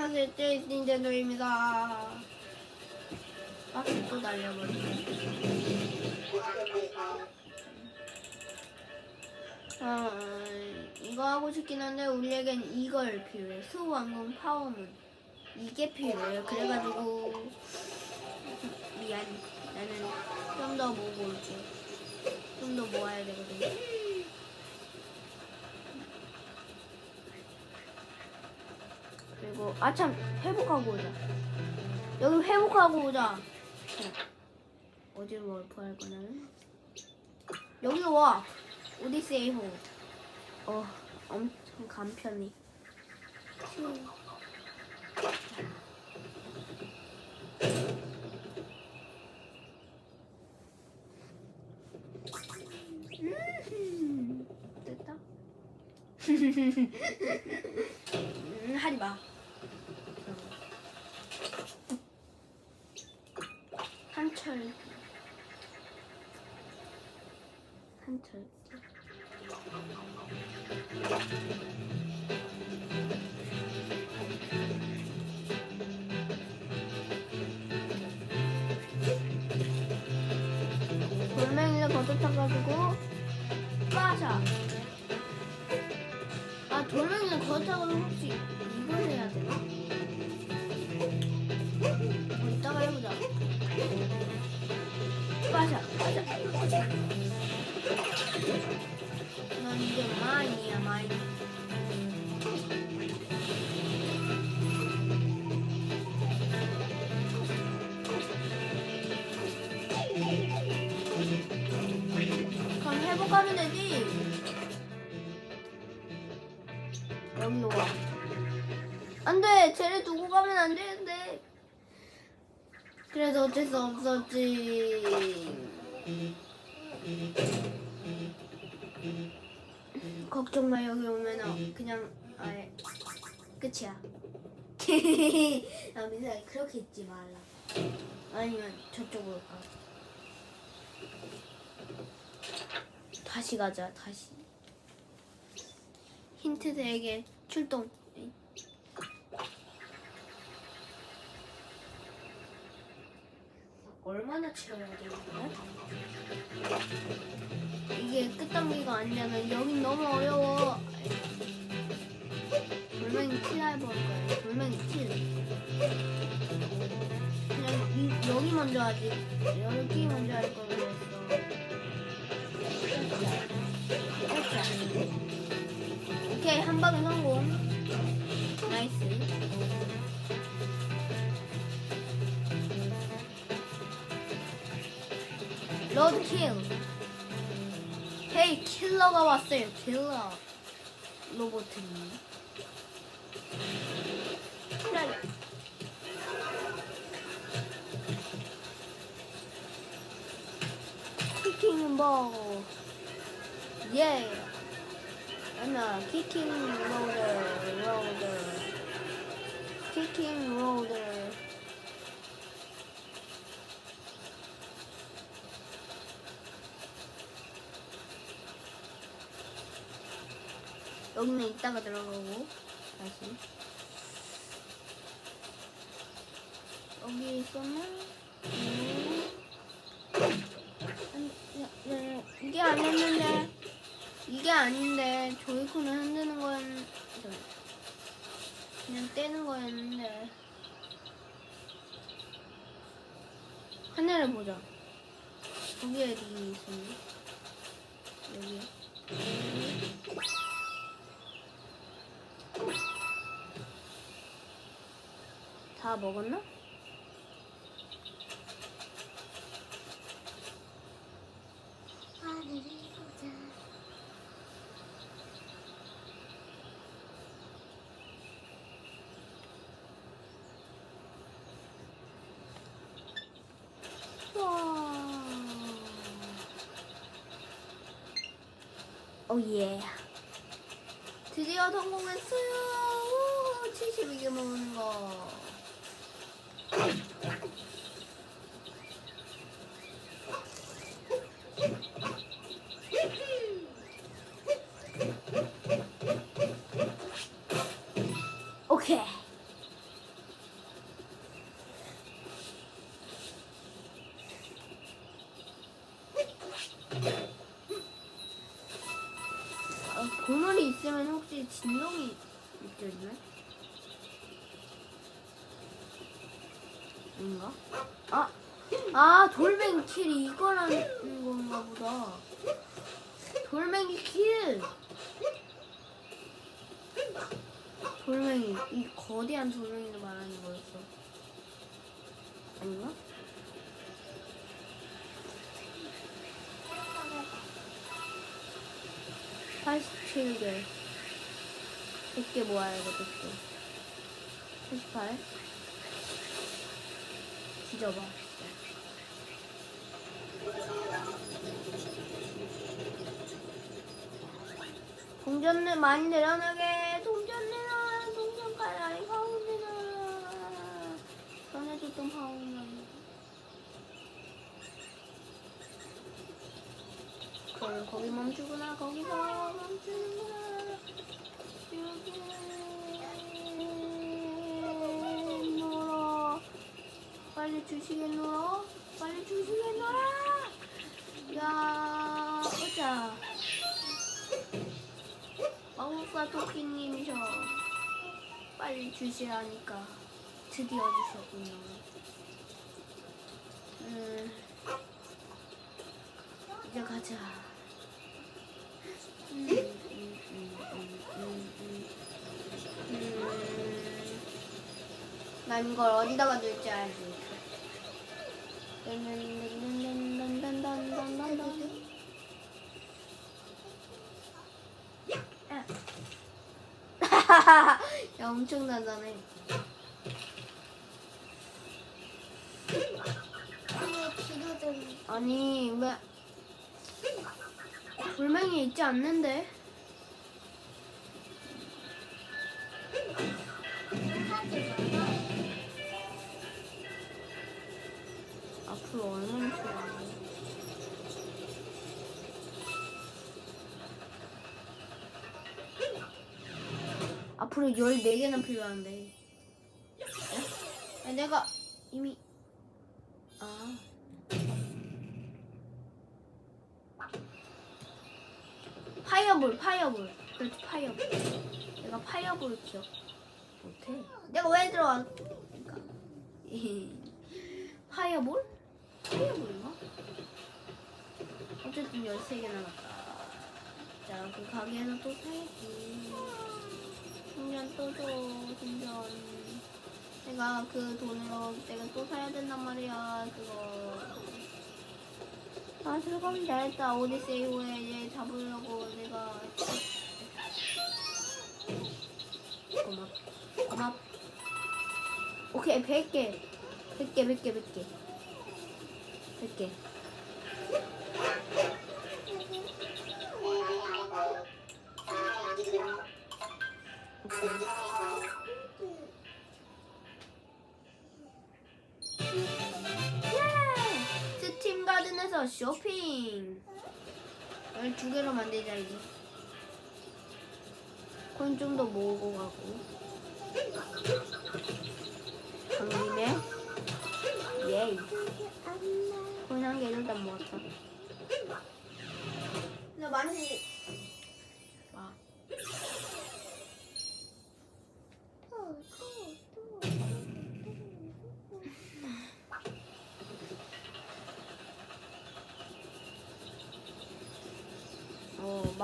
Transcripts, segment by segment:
안녕하세요. 제이스 닌텐도입니다. 박스 또 날려버리네. 아, 이거 하고 싶긴 한데 우리에겐 이걸 필요해. 수왕궁 파워문. 이게 필요해요. 그래가지고 미안. 나는 좀 더 모으고 올게. 좀 더 모아야 되거든. 그 리고 아 참 회복하고 오자. 여기 회복하고 오자. 자, 어디로 월프할 거냐면 여기로 와. 오디세이 호. 어, 엄청 간편해. 음, 됐다. 음, 하지 마. 한철. 한철. 돌멩이를 걷어차가지고 빠샤. 아 돌멩이를 걷어차가지고 혹시 이걸 해야 되나? 회복하면 되지. 와. 안 돼! 쟤를 두고 가면 안 되는데. 그래서 어쩔 수 없었지. 걱정 마, 여기 오면 그냥 아예 끝이야. 아, 민사야, 그렇게 있지 말라. 아니면 저쪽으로 가. 다시 가자, 다시. 힌트 대에게 출동. 얼마나 치러야 되는 거야? 이게 끝단계가 아니잖아. 여긴 너무 어려워. 돌멩이 킬 해볼 거예요. 돌멩이 킬. 그냥 이, 여기 먼저 하지. 여기 먼저 할걸그 오케이 한 방에 성공. 나이스. 로드 킬. 헤이 킬러가 왔어요. 킬러. 키킹 볼. 예. 하나 키킹 로더 로더. 키킹 로더. 여기는 이따가 들어가고 다시 여기 있었나? 음. 이게 아니었는데 이게 아닌데 조이콘을 흔드는 저, 그냥 떼는 거였는데. 하늘을 보자. 여기에 링이 있었네. 여기. 다 먹었나? 하늘을 보자. 와. 오 예. 드디어 성공했어요. 우, 72개 먹는 거. 오케이. 혹시 진동이 느껴지나? 아닌가? 아! 아 돌멩이 킬이 이거라는 건가 보다 돌멩이 킬 돌멩이 이 거대한 돌멩이를 말하는 거였어 아닌가? 팔십칠 개 100개 모아야 돼, 100개. 88. 뒤져봐. 동전을 많이 내려나게 동전 내놔 동전 가라 파운 내놔 전해줬던 파운은 그럼 거기 멈추구나 거기서 멈추는구나. 여기 놀아 빨리 주시게 놀아 빨리 주시게 놀아 야 보자. 마법사 토끼님이셔. 빨리 주시야 하니까 드디어 주셨군요. 음. 이제 가자 난 이걸 어디다가 둘지 알지. 야 엄청 단단해. 아니 왜 불명이 있지 않는데? 앞으로 14개나 필요한데. 야, 내가 이미 아. 파이어볼 파이어볼. 그렇지 파이어볼. 내가 파이어볼 기억 못해. 내가 왜 들어왔니까? 파이어볼? 파이어볼인가? 어쨌든 13개 남았다. 자 그 가게에서 또 사야지 충전 또 줘 충전 내가 그 돈으로 내가 또 사야 된단 말이야 그거. 아 들어가면 잘했다. 오디세이 후에 얘 잡으려고 내가 고맙 고맙. 오케이 100개. 100개 100개 100개. 100개 가든에서 쇼핑. 이걸 두 개로 만들자 이제 코인 좀더 모으고 가고. 강림에? 예이. 코인 한개 일단 모았다. 나 많이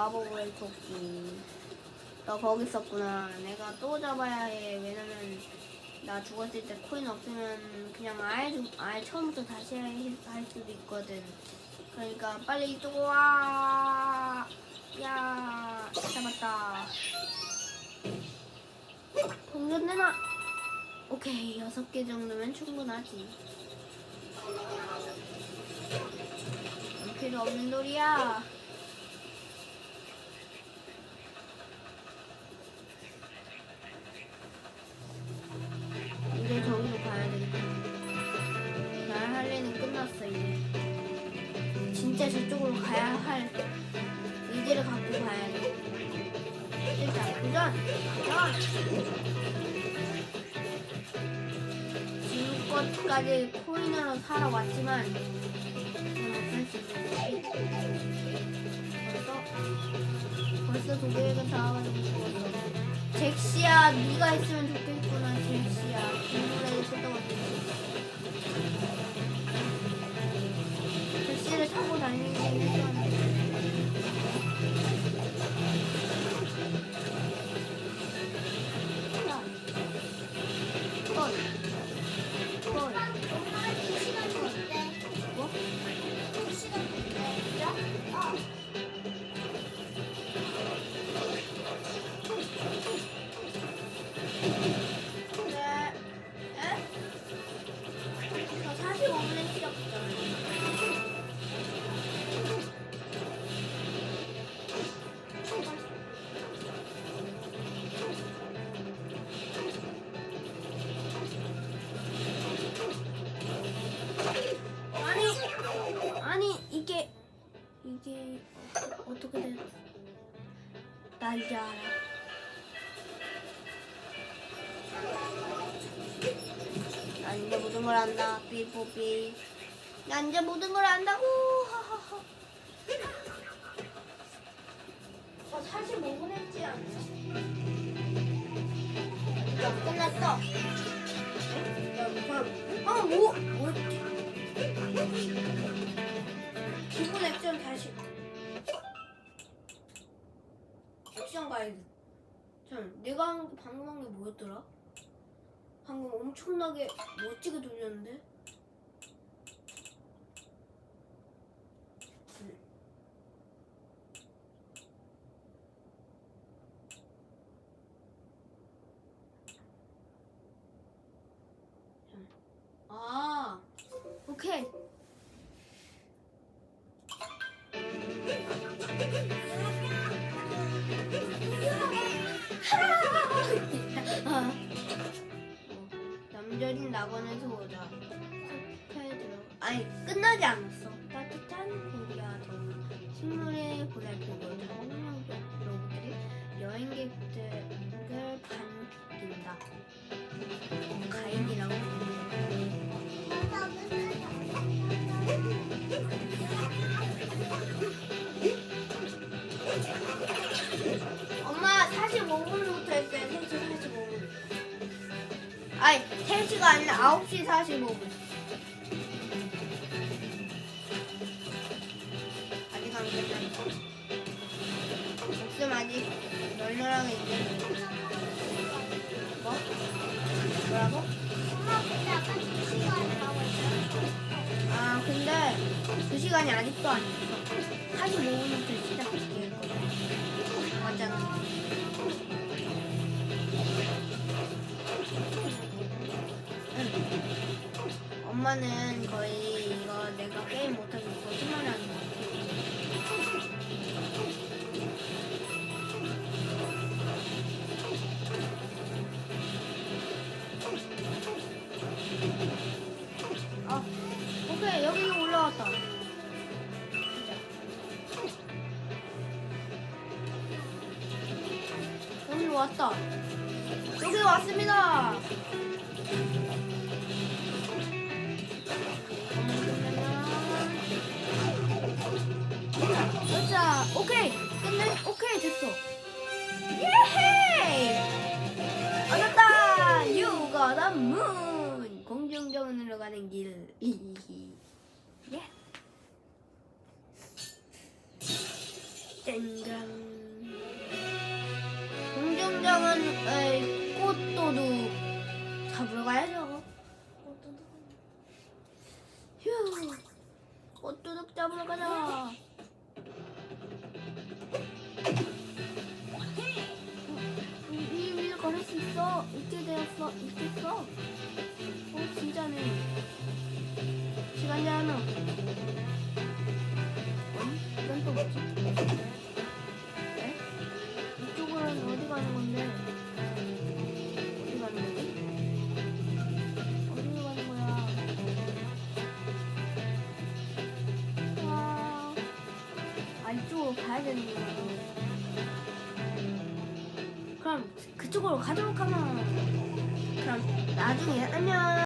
마법의 토끼. 너 거기 있었구나. 내가 또 잡아야 해. 왜냐면 나 죽었을 때 코인 없으면 그냥 아예 좀- 아예 처음부터 다시 해- 할 수도 있거든. 그러니까 빨리 이쪽으로 와. 야, 잡았다. 동전 내놔. 오케이, 여섯 개 정도면 충분하지. 필요 없는 돌이야. 진짜 저쪽으로 가야 할 의지를 갖고 가야 돼. 일단 도전! 도전! 지금껏까지 코인으로 살아왔지만 그건 없을 수 있는 거지. 그래서 벌써 도계획은 다 와가지고 죽었어. 잭시야, 네가 했으면 좋겠구나, 잭시야. 알아. 난 이제 모든 걸 안다. 삐뽀삐. 난 이제 모든 걸 안다고. 하하하. 어, 45분 했지 않나? 야, 끝났어. 야, 그럼, 아, 뭐, 뭐였지? 기본 액션 다시. 액션 가이드. 잠, 내가 방금 한 게 뭐였더라? 방금 엄청나게 멋지게 돌렸는데? 낙원에서 오자. 들어. 아니 끝나지 않았어. 아니 3시가 아니라 9시 45분. 아직 안 끝났어. 목숨 아직 널널하게 있네. 뭐? 뭐라고? 아 근데 그 시간이 아직도 안 됐어. 45분부터 응. 엄마는 거의 이거 내가 게임 못하고 거짓말 하는 거 같아. 아, 오케이 여기 올라왔다. 여기 왔다. 여기 왔습니다. 오케이. 끝내. 오케이 됐어. 예헤이. 얻었다. A moon. 공중정원으로 가는 길. 예. 땡강. 공중정원 에이, 꽃도둑 잡으러 가야죠. 그럼 그쪽으로 가도록 하면 그럼 나중에 안녕.